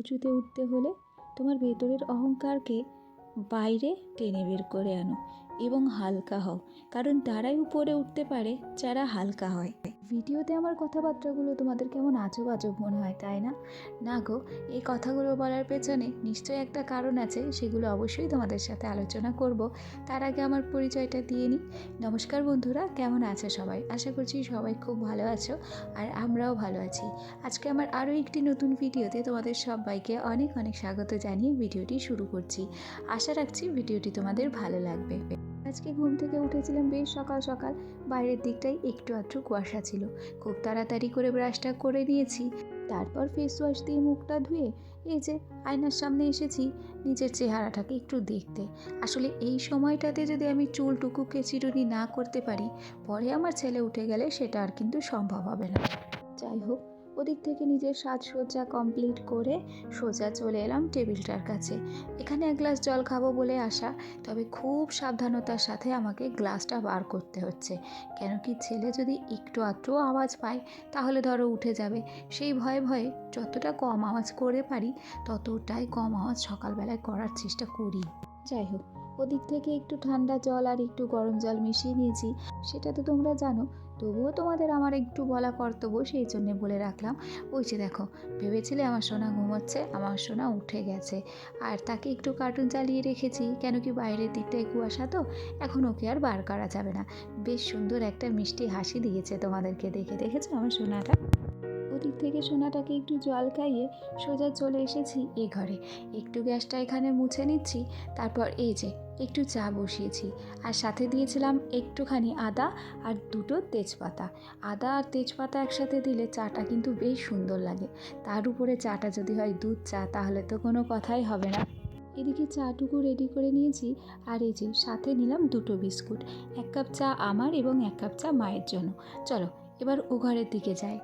উঁচুতে উঠতে হলে তোমার ভেতরের অহংকারকে বাইরে টেনে বের করে আনো। এবং হালকা হও, কারণ তারাই উপরে উঠতে পারে, যারা হালকা হয়। ভিডিওতে আমার কথাবার্তাগুলো তোমাদের কেমন আজব আজব মনে হয়, তাই না? না গো, এই কথাগুলো বলার পেছনে নিশ্চয়ই একটা কারণ আছে, সেগুলো অবশ্যই তোমাদের সাথে আলোচনা করব। তার আগে আমার পরিচয়টা দিয়ে নিই। নমস্কার বন্ধুরা, কেমন আছো সবাই? আশা করছি সবাই খুব ভালো আছো, আর আমরাও ভালো আছি। আজকে আমার আরও একটি নতুন ভিডিওতে তোমাদের সবাইকে অনেক অনেক স্বাগত জানিয়ে ভিডিওটি শুরু করছি। আশা রাখছি ভিডিওটি তোমাদের ভালো লাগবে। আজকে ঘুম থেকে উঠেছিলাম বেশ সকাল সকাল। বাইরের দিকটাই একটু আধটু কুয়াশা ছিল। খুব তাড়াতাড়ি করে ব্রাশটা করে নিয়েছি। তারপর ফেস ওয়াশ দিয়ে মুখটা ধুয়ে এই যে আয়নার সামনে এসেছি, নিজের চেহারাটাকে একটু দেখতে। আসলে এই সময়টাতে যদি আমি চুলটুকুকে চিরুনি না করতে পারি, পরে আমার ছেলে উঠে গেলে সেটা আর কিন্তু সম্ভব হবে না। যাই হোক ওদিক থেকে নিজের সাজসজ্জা কমপ্লিট করে সোজা চলে এলাম টেবিলটার কাছে। এখানে এক গ্লাস জল খাব বলে আসা তবে খুব সাবধানতার সাথে আমাকে গ্লাসটা বার করতে হচ্ছে। কেন কি ছেলে যদি একটু আধটু আওয়াজ পায়, তাহলে ধরো উঠে যাবে। সেই ভয়ে ভয়ে যতটা কম আওয়াজ করে পারি, ততটাই কম আওয়াজ সকালবেলায় করার চেষ্টা করি। যাই হোক ওদিক থেকে একটু ঠান্ডা জল আর একটু গরম জল মিশিয়ে নিয়েছি, সেটা তো তোমরা জানো। তবুও তোমাদের আমার একটু বলা কর্তব্য সেই জন্যে বলে রাখলাম। ওই যে দেখো, ভেবেছিলে আমার সোনা ঘুমোচ্ছে, আমার সোনা উঠে গেছে। আর তাকে একটু কার্টুন চালিয়ে রেখেছি, কেন কি বাইরের দিকটায় কুয়াশা তো? এখন ওকে আর বার করা যাবে না। বেশ সুন্দর একটা মিষ্টি হাসি দিয়েছে তোমাদেরকে দেখে, দেখেছ আমার সোনাটা? ওদিক থেকে সোনাটাকে একটু জল খাইয়ে সোজা চলে এসেছি এ ঘরে। একটু গ্যাসটা এখানে মুছে নিচ্ছি, তারপর এই যে, একটু চা বসিয়েছি। আর সাথে দিয়েছিলাম একটুখানি আদা আর দুটো তেজপাতা। আদা আর তেজপাতা একসাথে দিলে চাটা কিন্তু বেশ সুন্দর লাগে। তার উপরে চাটা যদি হয় দুধ চা, তাহলে তো কোনো কথাই হবে না। এদিকে চাটুকু রেডি করে নিয়েছি, আর এই যে, সাথে নিলাম দুটো বিস্কুট। এক কাপ চা আমার এবং এক কাপ চা মায়ের জন্য। চলো, এবার ও ঘরের দিকে যাই।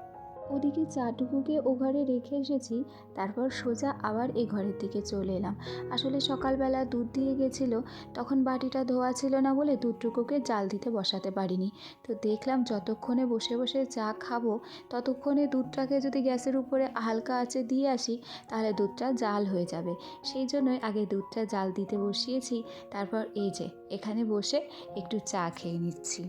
ওদিকে চাটুকুকে ও ঘরে রেখে এসেছি, তারপর সোজা আবার এ ঘরের দিকে চলে এলাম। আসলে সকালবেলা দুধ দিয়ে গেছিল, তখন বাটিটা ধোয়া ছিল না বলে দুধটুকুকে জাল দিতে বসাতে পারিনি। তো দেখলাম যতক্ষণে বসে বসে চা খাব, ততক্ষণে দুধটাকে যদি গ্যাসের উপরে হালকা আঁচে দিয়ে আসি, তাহলে দুধটা জাল হয়ে যাবে। সেই জন্যই আগে দুধটা জাল দিতে বসিয়েছি, তারপর এই যে, এখানে বসে একটু চা খেয়ে নিচ্ছি।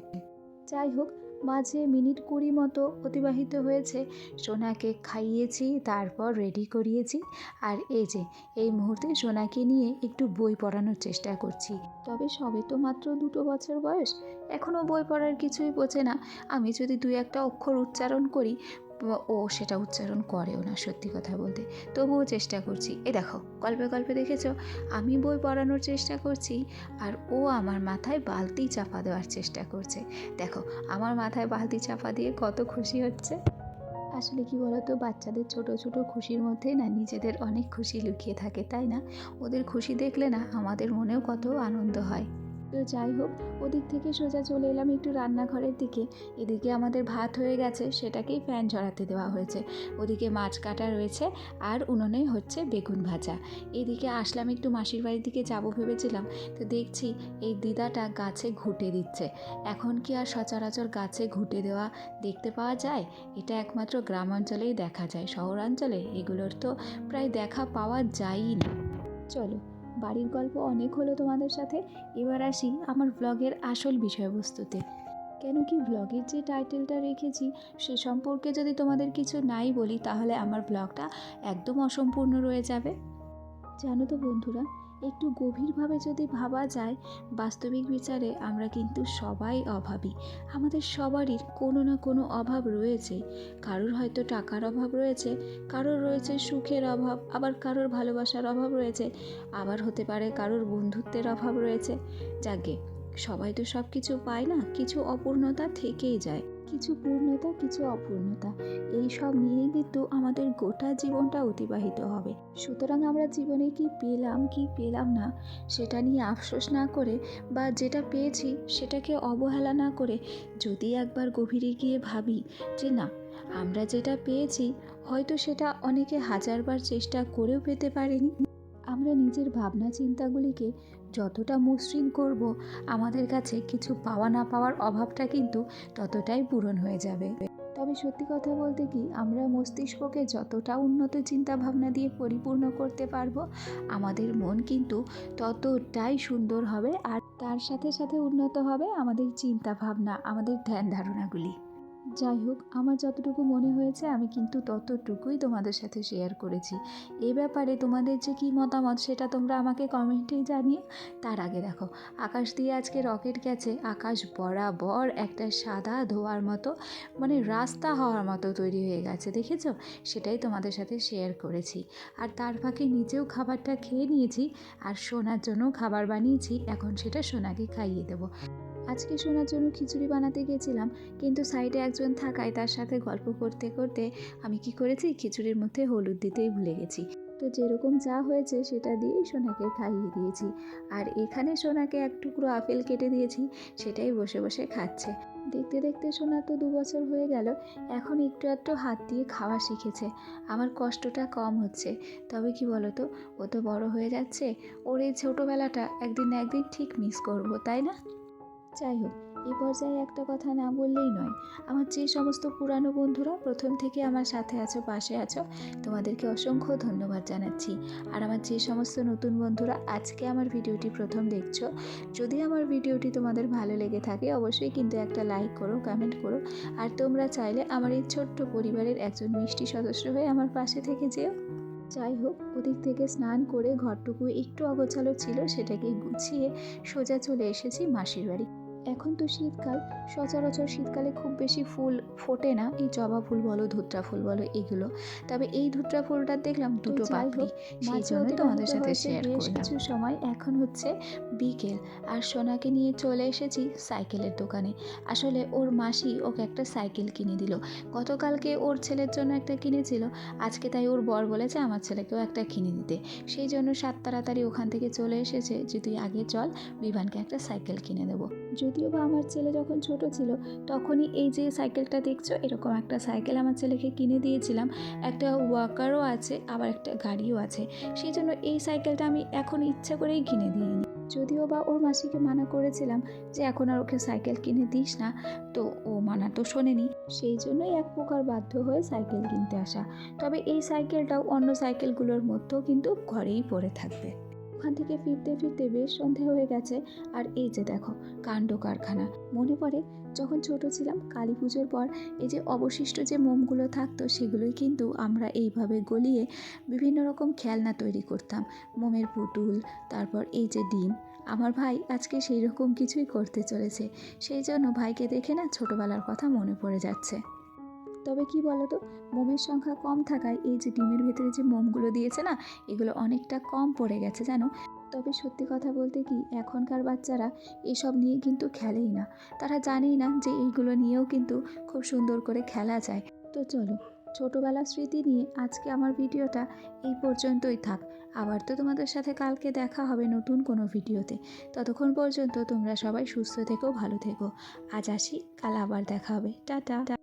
যাই হোক মাঝে মিনিট কুড়ি মতো অতিবাহিত হয়েছে। সোনাকে খাইয়েছি, তারপর রেডি করিয়েছি। আর এই যে, এই মুহূর্তে সোনাকে নিয়ে একটু বই পড়ানোর চেষ্টা করছি। তবে সবে তো মাত্র দুটো বছর বয়স। এখনও বই পড়ার কিছুই বোঝে না। আমি যদি দুই একটা অক্ষর উচ্চারণ করি ও সেটা উচ্চারণ করেও না, সত্যি কথা বলতে। তবুও চেষ্টা করছি। এ দেখো, গল্পে গল্পে দেখেছ? আমি বই পড়ানোর চেষ্টা করছি আর ও আমার মাথায় বালতি চাপা দেওয়ার চেষ্টা করছে। দেখো, আমার মাথায় বালতি চাপা দিয়ে কত খুশি হচ্ছে। আসলে কি বলতো, বাচ্চাদের ছোট ছোট খুশির মধ্যে না নিজেদের অনেক খুশি লুকিয়ে থাকে, তাই না? ওদের খুশি দেখলে না আমাদের মনেও কত আনন্দ হয়। তো যাই হোক, ওদিক থেকে সোজা চলে এলাম একটু রান্নাঘরের দিকে। এদিকে আমাদের ভাত হয়ে গেছে, সেটাকেই ফ্যান ঝরাতে দেওয়া হয়েছে। ওদিকে মাছ কাটা রয়েছে, আর উনুনে হচ্ছে বেগুন ভাজা। এদিকে আসলাম একটু মাসির বাড়ির দিকে যাব ভেবেছিলাম, তো দেখছি এই দিদাটা গাছে ঘুঁটে দিচ্ছে। এখন কি আর সচরাচর গাছে ঘুঁটে দেওয়া দেখতে পাওয়া যায়? এটা একমাত্র গ্রাম অঞ্চলেই দেখা যায়, শহরাঞ্চলে এগুলোর তো প্রায় দেখা পাওয়া যায়ই না। চলো বাড়ির গল্প অনেক হলো তোমাদের সাথে। এবার আসি আমার ব্লগের আসল বিষয়বস্তুতে। কেন কি ব্লগের যে টাইটেলটা রেখেছি, সে সম্পর্কে যদি তোমাদের কিছু নাই বলি, তাহলে আমার ব্লগটা একদম অসম্পূর্ণ রয়ে যাবে। জানো তো বন্ধুরা একটু গভীরভাবে যদি ভাবা যায়, বাস্তবিক বিচারে আমরা কিন্তু সবাই অভাবী। আমাদের সবারই কোনো না কোনো অভাব রয়েছে। কারোর হয়তো টাকার অভাব রয়েছে, কারোর রয়েছে সুখের অভাব, আবার কারোর ভালোবাসার অভাব রয়েছে, আবার হতে পারে কারোর বন্ধুত্বের অভাব রয়েছে। যাকে সবাই তো সব কিছু পায় না, কিছু অপূর্ণতা থেকেই যায়। কিছু পূর্ণতা, কিছু অপূর্ণতা। এই সব নিয়েই কিন্তু আমাদের গোটা জীবনটা অতিবাহিত হবে। সুতরাং আমরা জীবনে কি পেলাম কি পেলাম না, সেটা নিয়ে আফসোস না করে বা যেটা পেয়েছি সেটাকে অবহেলা না করে যদি একবার গভীরে গিয়ে ভাবি যে না, আমরা যেটা পেয়েছি হয়তো সেটা অনেকে হাজারবার চেষ্টা করেও পেতে পারেনি। আমরা নিজের ভাবনা চিন্তাগুলিকে যতটা মসৃণ করব, আমাদের কাছে কিছু পাওয়া না পাওয়ার অভাবটা কিন্তু ততটাই পূরণ হয়ে যাবে। তবে সত্যি কথা বলতে কি, আমরা মস্তিষ্ককে যতটা উন্নত চিন্তা ভাবনা দিয়ে পরিপূর্ণ করতে পারব, আমাদের মন কিন্তু ততটাই সুন্দর হবে আর তার সাথে সাথে উন্নত হবে আমাদের চিন্তা ভাবনা আমাদের ধ্যান ধারণাগুলি। যাই হোক, আমার যতটুকু মনে হয়েছে, আমি কিন্তু ততটুকুই তোমাদের সাথে শেয়ার করেছি। এ ব্যাপারে তোমাদের যে কী মতামত, সেটা তোমরা আমাকে কমেন্টেই জানিও। তার আগে দেখো, আকাশ দিয়ে আজকে রকেট গেছে, আকাশ বরাবর একটা সাদা ধোয়ার মতো মানে রাস্তা হওয়ার মতো তৈরি হয়ে গেছে, দেখেছ? সেটাই তোমাদের সাথে শেয়ার করেছি। আর তার ফাঁকে নিজেও খাবারটা খেয়ে নিয়েছি, আর সোনার জন্য খাবার বানিয়েছি, এখন সেটা সোনাকে খাইয়ে দেবো। আজকে সোনার জন্য খিচুড়ি বানাতে গেছিলাম, কিন্তু সাইডে একজন থাকায় তার সাথে গল্প করতে করতে আমি কি করেছি, খিচুড়ির মধ্যে হলুদ দিতেই ভুলে গেছি। তো যেরকম যা হয়েছে সেটা দিয়েই সোনাকে খাইয়ে দিয়েছি। আর এখানে সোনাকে এক টুকরো আপেল কেটে দিয়েছি, সেটাই বসে বসে খাচ্ছে। দেখতে দেখতে সোনা তো দু বছর হয়ে গেল, এখন একটু একটু হাত দিয়ে খাওয়া শিখেছে। আমার কষ্টটা কম হচ্ছে, তবে কি বলো তো ও তো বড় হয়ে যাচ্ছে, ওর এই ছোটোবেলাটা একদিন না একদিন ঠিক মিস করব, তাই না? যাই হোক এই পর্যায়ে একটা কথা না বললেই নয়। আমার যে সমস্ত পুরানো বন্ধুরা প্রথম থেকে আমার সাথে আছো, পাশে আছো, তোমাদেরকে অসংখ্য ধন্যবাদ জানাচ্ছি। আর আমার যে সমস্ত নতুন বন্ধুরা আজকে আমার ভিডিওটি প্রথম দেখছ, যদি আমার ভিডিওটি তোমাদের ভালো লেগে থাকে, অবশ্যই কিন্তু একটা লাইক করো কমেন্ট করো। আর তোমরা চাইলে আমার এই ছোট্ট পরিবারের একজন মিষ্টি সদস্য হয়ে আমার পাশে থেকে যেও। যাই হোক ওদিক থেকে স্নান করে ঘরটুকু একটু অগোছালো ছিল, সেটাকে গুছিয়ে সোজা চলে এসেছি মাসির বাড়ি। এখন তো শীতকাল সচরাচর শীতকালে খুব বেশি ফুল ফোটে না। এই জবা ফুল বলো ধুত্রা ফুল বলো এগুলো। তবে এই ধুত্রা ফুলটা দেখলাম দুটো হোক, সেই জন্য তোমাদের সাথে শেয়ার করলাম। কিছু সময়। এখন হচ্ছে বিকেল। আর সোনাকে নিয়ে চলে এসেছি সাইকেলের দোকানে। আসলে ওর মাসি ওকে একটা সাইকেল কিনে দিল। গতকালকে ওর ছেলের জন্য একটা কিনেছিল। আজকে তাই ওর বর বলেছে আমার ছেলেকেও একটা কিনে দিতে। সেই জন্য সাত তাড়াতাড়ি ওখান থেকে চলে এসেছে যে তুই আগে চল বিভানকে একটা সাইকেল কিনে দেবো। যদিও বা আমার ছেলে যখন ছোট ছিল, তখনই এই যে সাইকেলটা দেখছ, এরকম একটা সাইকেল আমার ছেলেকে কিনে দিয়েছিলাম। একটা ওয়াকারও আছে, আবার একটা গাড়িও আছে। সেই জন্য এই সাইকেলটা আমি এখন ইচ্ছা করেই কিনে দিইনি। যদিও বা ওর মাসিকে মানা করেছিলাম যে, এখন আর ওকে সাইকেল কিনে দিস না। তো ও মানা তো শোনেনি। সেই জন্যই এক প্রকার বাধ্য হয়ে সাইকেল কিনতে আসা। তবে এই সাইকেলটাও অন্য সাইকেলগুলোর মধ্যেও কিন্তু ঘরেই পড়ে থাকবে। ওখান থেকে ফিরতে ফিরতে বেশ সন্ধে হয়ে গেছে। আর এই যে দেখো, কাণ্ড কারখানা। মনে পড়ে যখন ছোট ছিলাম, কালী পুজোর পর এই যে অবশিষ্ট যে মোমগুলো থাকতো, সেগুলোই কিন্তু আমরা এইভাবে গলিয়ে বিভিন্ন রকম খেলনা তৈরি করতাম। মোমের পুতুল, তারপর এই যে ডিম। আমার ভাই আজকে সেই রকম কিছুই করতে চলেছে। সেই জন্য ভাইকে দেখে না ছোটোবেলার কথা মনে পড়ে যাচ্ছে। তবে কি বলতো, মোমের সংখ্যা কম থাকায় এই যে ডিমের ভেতরে যে মোমগুলো দিয়েছে না, এগুলো অনেকটা কম পড়ে গেছে, জানো? তবে সত্যি কথা বলতে কি, এখনকার বাচ্চারা এসব নিয়ে কিন্তু খেলেই না। তারা জানেই না যে এইগুলো নিয়েও কিন্তু খুব সুন্দর করে খেলা যায়। তো চলো, ছোটোবেলার স্মৃতি নিয়ে আজকে আমার ভিডিওটা এই পর্যন্তই থাক। আবার তো তোমাদের সাথে কালকে দেখা হবে নতুন কোনো ভিডিওতে। ততক্ষণ পর্যন্ত তোমরা সবাই সুস্থ থেকো, ভালো থেকো। আজ আসি, কাল আবার দেখা হবে। টাটা।